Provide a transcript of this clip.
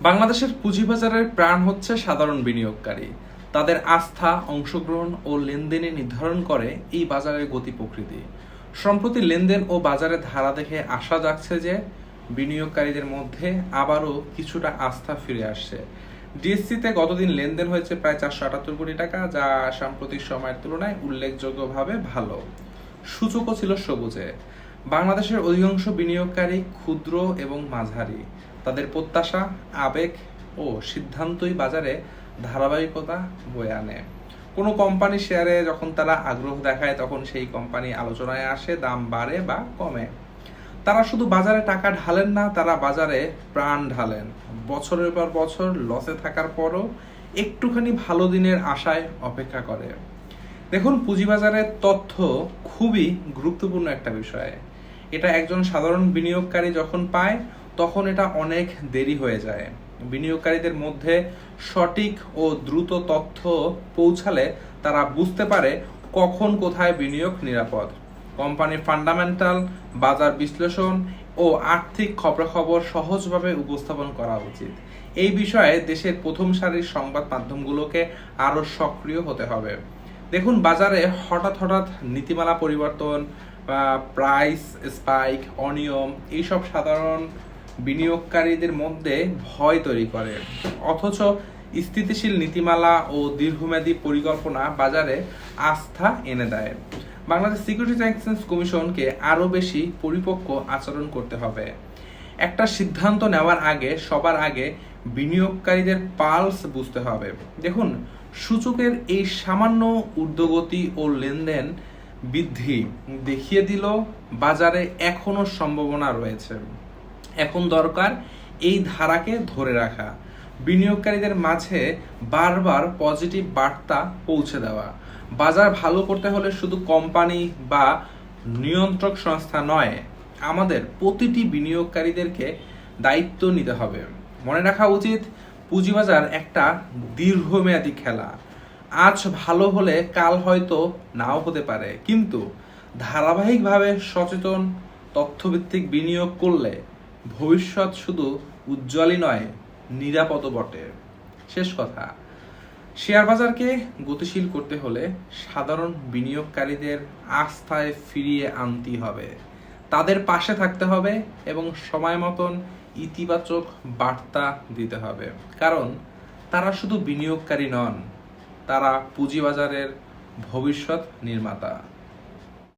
বাংলাদেশের পুঁজিবাজারের প্রাণ হচ্ছে সাধারণ বিনিয়োগকারী। তাদের আস্থা, অংশগ্রহণ ও লেনদেনে নির্ধারণ করে এই বাজারের গতি প্রকৃতি। সম্প্রতি লেনদেন ও বাজারের ধারা দেখে আশা যাচ্ছে যে বিনিয়োগকারীদের মধ্যে আবারও কিছুটা আস্থা ফিরে আসছে। ডিএসসিতে গতদিন লেনদেন হয়েছে প্রায় চারশো আটাত্তর কোটি টাকা, যা সাম্প্রতিক সময়ের তুলনায় উল্লেখযোগ্যভাবে ভালো। সূচকও ছিল সবুজে। বাংলাদেশের অধিকাংশ বিনিয়োগকারী ক্ষুদ্র এবং মাঝারি। তাদের প্রত্যাশা, আবেগ ও সিদ্ধান্তই বাজারে ধারাবাহিকতা বয়ে আনে। কোনো কোম্পানি শেয়ারে যখন তারা আগ্রহ দেখায়, তখন সেই কোম্পানি আলোচনায় আসে, দাম বাড়ে বা কমে। তারা শুধু বাজারে টাকা ঢালেন না, তারা বাজারে প্রাণ ঢালেন। বছরের পর বছর লসে থাকার পরও একটুখানি ভালো দিনের আশায় অপেক্ষা করে। দেখুন, পুঁজিবাজারের তথ্য খুবই গুরুত্বপূর্ণ একটা বিষয়। এটা একজন সাধারণ বিনিয়োগকারী যখন পায় তখন এটা অনেক দেরি হয়ে যায়। বিনিয়োগকারীদের মধ্যে সঠিক ও দ্রুত তথ্য পৌঁছালে তারা বুঝতে পারে কখন কোথায় বিনিয়োগ নিরাপদ। কোম্পানির ফান্ডামেন্টাল, বাজার বিশ্লেষণ ও আর্থিক খবরাখবর সহজভাবে উপস্থাপন করা উচিত। এই বিষয়ে দেশের প্রথম সারির সংবাদ মাধ্যমগুলোকে আরও সক্রিয় হতে হবে। দেখুন, বাজারে হঠাৎ হঠাৎ নীতিমালা পরিবর্তন প্রাইস স্পাইক অনিয়ম, এইসব সাধারণ বিনিয়োগকারীদের মধ্যে ভয় তৈরি করে। অথচ স্থিতিশীল নীতিমালা ও দীর্ঘমেয়াদী পরিকল্পনা বাজারে আস্থা এনে দেয়। বাংলাদেশ সিকিউরিটিজ এক্সচেঞ্জ কমিশনকে আরও বেশি পরিপক্ক আচরণ করতে হবে। একটা সিদ্ধান্ত নেওয়ার আগে, সবার আগে বিনিয়োগকারীদের পালস বুঝতে হবে। দেখুন, সূচকের এই সামান্য ঊর্ধ্বগতি ও লেনদেন বৃদ্ধি দেখিয়ে দিল বাজারে এখনও সম্ভাবনা রয়েছে। এখন দরকার এই ধারাকে ধরে রাখা। বিনিয়োগকারীদের মাঝে বারবার পজিটিভ বার্তা পৌঁছে দেওয়া। বাজার ভালো করতে হলে শুধু কোম্পানি বা নিয়ন্ত্রক সংস্থা নয়, আমাদের প্রতিটি বিনিয়োগকারীদেরকে দায়িত্ব নিতে হবে। মনে রাখা উচিত, পুঁজিবাজার একটা দীর্ঘমেয়াদী খেলা। আজ ভালো হলে কাল হয়তো নাও হতে পারে, কিন্তু ধারাবাহিকভাবে সচেতন, তথ্যভিত্তিক বিনিয়োগ করলে ভবিষ্যৎ শুধু উজ্জ্বলই নয় নিরাপদ বটে। শেষ কথা, শেয়ার বাজারকে গতিশীল করতে হলে সাধারণ বিনিয়োগকারীদের আস্থায় ফিরিয়ে আনতে হবে। তাদের পাশে থাকতে হবে এবং সময় মতন ইতিবাচক বার্তা দিতে হবে। কারণ তারা শুধু বিনিয়োগকারী নন, তারা পুঁজিবাজারের ভবিষ্যৎ নির্মাতা।